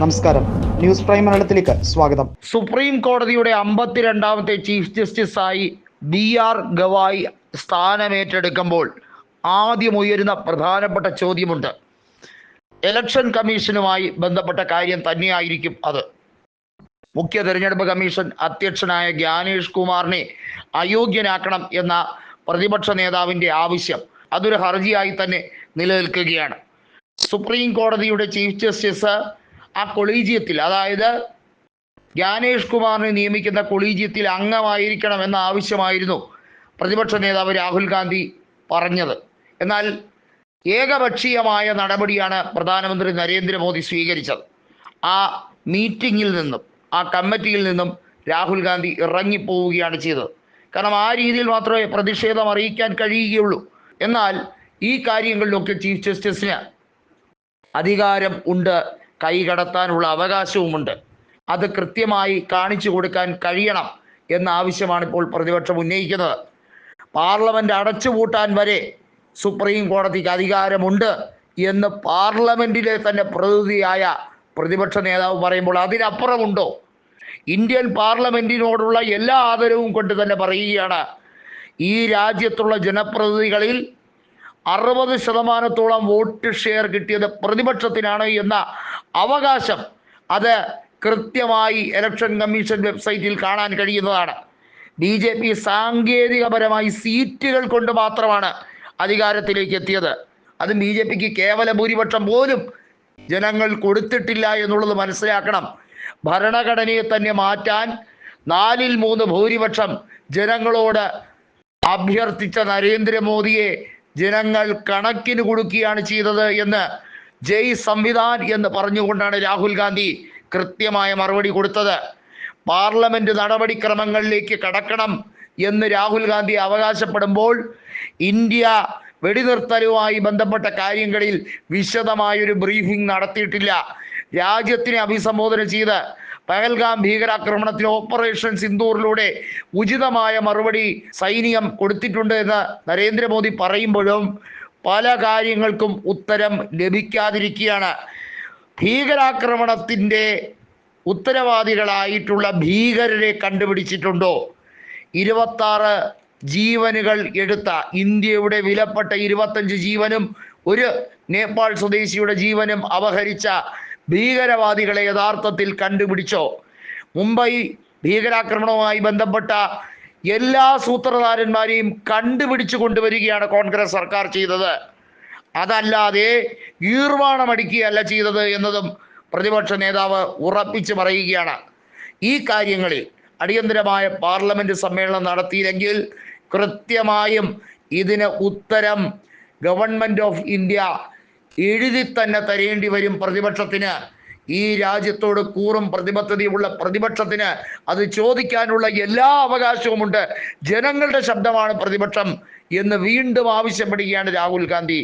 നമസ്കാരം. News prime മലയാളത്തിലേക്ക് സ്വാഗതം. സുപ്രീം കോടതിയുടെ അമ്പത്തിരണ്ടാമത്തെ ചീഫ് ജസ്റ്റിസായി ബി ആർ ഗവായി സ്ഥാനമേറ്റെടുക്കുമ്പോൾ ആദ്യം ഉയരുന്ന പ്രധാനപ്പെട്ട ചോദ്യമുണ്ട്. ഇലക്ഷൻ കമ്മീഷനുമായി ബന്ധപ്പെട്ട കാര്യം തന്നെയായിരിക്കും അത്. മുഖ്യ തെരഞ്ഞെടുപ്പ് കമ്മീഷൻ അധ്യക്ഷനായ ജ്ഞാനേഷ് കുമാറിനെ അയോഗ്യനാക്കണം എന്ന പ്രതിപക്ഷ നേതാവിന്റെ ആവശ്യം അതൊരു ഹർജിയായി തന്നെ നിലനിൽക്കുകയാണ്. സുപ്രീം കോടതിയുടെ ചീഫ് ജസ്റ്റിസ് ആ കൊളീജിയത്തിൽ അതായത് ജ്ഞാനേഷ് കുമാറിനെ നിയമിക്കുന്ന കൊളീജിയത്തിൽ അംഗമായിരിക്കണം എന്ന ആവശ്യമായിരുന്നു പ്രതിപക്ഷ നേതാവ് രാഹുൽ ഗാന്ധി പറഞ്ഞത്. എന്നാൽ ഏകപക്ഷീയമായ നടപടിയാണ് പ്രധാനമന്ത്രി നരേന്ദ്രമോദി സ്വീകരിച്ചത്. ആ മീറ്റിങ്ങിൽ നിന്നും ആ കമ്മിറ്റിയിൽ നിന്നും രാഹുൽ ഗാന്ധി ഇറങ്ങിപ്പോവുകയാണ് ചെയ്തത്. കാരണം ആ രീതിയിൽ മാത്രമേ പ്രതിഷേധം അറിയിക്കാൻ കഴിയുകയുള്ളൂ. എന്നാൽ ഈ കാര്യങ്ങളിലൊക്കെ ചീഫ് ജസ്റ്റിസിന് അധികാരം ഉണ്ട് കൈകടത്താനുള്ള അവകാശവുമുണ്ട്. അത് കൃത്യമായി കാണിച്ചു കൊടുക്കാൻ കഴിയണം എന്ന ആവശ്യമാണ് ഇപ്പോൾ പ്രതിപക്ഷം ഉന്നയിക്കുന്നത്. പാർലമെന്റ് അടച്ചുപൂട്ടാൻ വരെ സുപ്രീം കോടതിക്ക് അധികാരമുണ്ട് എന്ന് പാർലമെന്റിലെ തന്നെ പ്രതിനിധിയായ പ്രതിപക്ഷ നേതാവ് പറയുമ്പോൾ അതിനപ്പുറമുണ്ടോ? ഇന്ത്യൻ പാർലമെന്റിനോടുള്ള എല്ലാ ആദരവും കൊണ്ട് തന്നെ പറയുകയാണ്. ഈ രാജ്യത്തുള്ള ജനപ്രതിനിധികളിൽ അറുപത് ശതമാനത്തോളം വോട്ട് ഷെയർ കിട്ടിയത് പ്രതിപക്ഷത്തിനാണ് എന്ന അവകാശം അത് കൃത്യമായി ഇലക്ഷൻ കമ്മീഷൻ വെബ്സൈറ്റിൽ കാണാൻ കഴിയുന്നതാണ്. ബി ജെ പി സാങ്കേതികപരമായി സീറ്റുകൾ കൊണ്ട് മാത്രമാണ് അധികാരത്തിലേക്ക് എത്തിയത്. അത് ബി ജെ പിക്ക് കേവല ഭൂരിപക്ഷം പോലും ജനങ്ങൾ കൊടുത്തിട്ടില്ല എന്നുള്ളത് മനസ്സിലാക്കണം. ഭരണഘടനയെ തന്നെ മാറ്റാൻ നാലിൽ മൂന്ന് ഭൂരിപക്ഷം ജനങ്ങളോട് അഭ്യർത്ഥിച്ച നരേന്ദ്രമോദിയെ ജനങ്ങൾ കണക്കിന് കൊടുക്കുകയാണ് ചെയ്തത് എന്ന് ജയ് സംവിധാൻ എന്ന് പറഞ്ഞുകൊണ്ടാണ് രാഹുൽ ഗാന്ധി കൃത്യമായ മറുപടി കൊടുത്തത്. പാർലമെന്റ് നടപടിക്രമങ്ങളിലേക്ക് കടക്കണം എന്ന് രാഹുൽ ഗാന്ധി അവകാശപ്പെടുമ്പോൾ ഇന്ത്യ വെടിനിർത്തലുമായി ബന്ധപ്പെട്ട കാര്യങ്ങളിൽ വിശദമായൊരു ബ്രീഫിംഗ് നടത്തിയിട്ടില്ല. രാജ്യത്തിനെ അഭിസംബോധന ചെയ്ത് പഹൽഗാം ഭീകരാക്രമണത്തിന് ഓപ്പറേഷൻ സിന്ദൂറിലൂടെ ഉചിതമായ മറുപടി സൈനികം കൊടുത്തിട്ടുണ്ട് എന്ന് നരേന്ദ്രമോദി പറയുമ്പോഴും പല കാര്യങ്ങൾക്കും ഉത്തരം ലഭിക്കാതിരിക്കുകയാണ്. ഭീകരാക്രമണത്തിന്റെ ഉത്തരവാദികളായിട്ടുള്ള ഭീകരരെ കണ്ടുപിടിച്ചിട്ടുണ്ടോ? ഇരുപത്താറ് ജീവനുകൾ എടുത്ത ഇന്ത്യയുടെ വിലപ്പെട്ട ഇരുപത്തഞ്ച് ജീവനും ഒരു നേപ്പാൾ സ്വദേശിയുടെ ജീവനും അപഹരിച്ച ഭീകരവാദികളെ യഥാർത്ഥത്തിൽ കണ്ടുപിടിച്ചോ? മുംബൈ ഭീകരാക്രമണവുമായി ബന്ധപ്പെട്ട എല്ലാ സൂത്രധാരന്മാരെയും കണ്ടുപിടിച്ചു കൊണ്ടുവരികയാണ് കോൺഗ്രസ് സർക്കാർ ചെയ്തത്. അതല്ലാതെ ഈർവാണമടിക്കുകയല്ല ചെയ്തത് എന്നതും പ്രതിപക്ഷ നേതാവ് ഉറപ്പിച്ചു പറയുകയാണ്. ഈ കാര്യങ്ങളിൽ അടിയന്തരമായ പാർലമെന്റ് സമ്മേളനം നടത്തിയില്ലെങ്കിൽ കൃത്യമായും ഇതിന് ഉത്തരം ഗവൺമെന്റ് ഓഫ് ഇന്ത്യ എഴുതി തന്നെ തരേണ്ടി വരും പ്രതിപക്ഷത്തിന്. ഈ രാജ്യത്തോട് കൂറും പ്രതിബദ്ധതയുമുള്ള പ്രതിപക്ഷത്തിന് അത് ചോദിക്കാനുള്ള എല്ലാ അവകാശവുമുണ്ട്. ജനങ്ങളുടെ ശബ്ദമാണ് പ്രതിപക്ഷം എന്ന് വീണ്ടും ആവശ്യപ്പെടുകയാണ് രാഹുൽ ഗാന്ധി.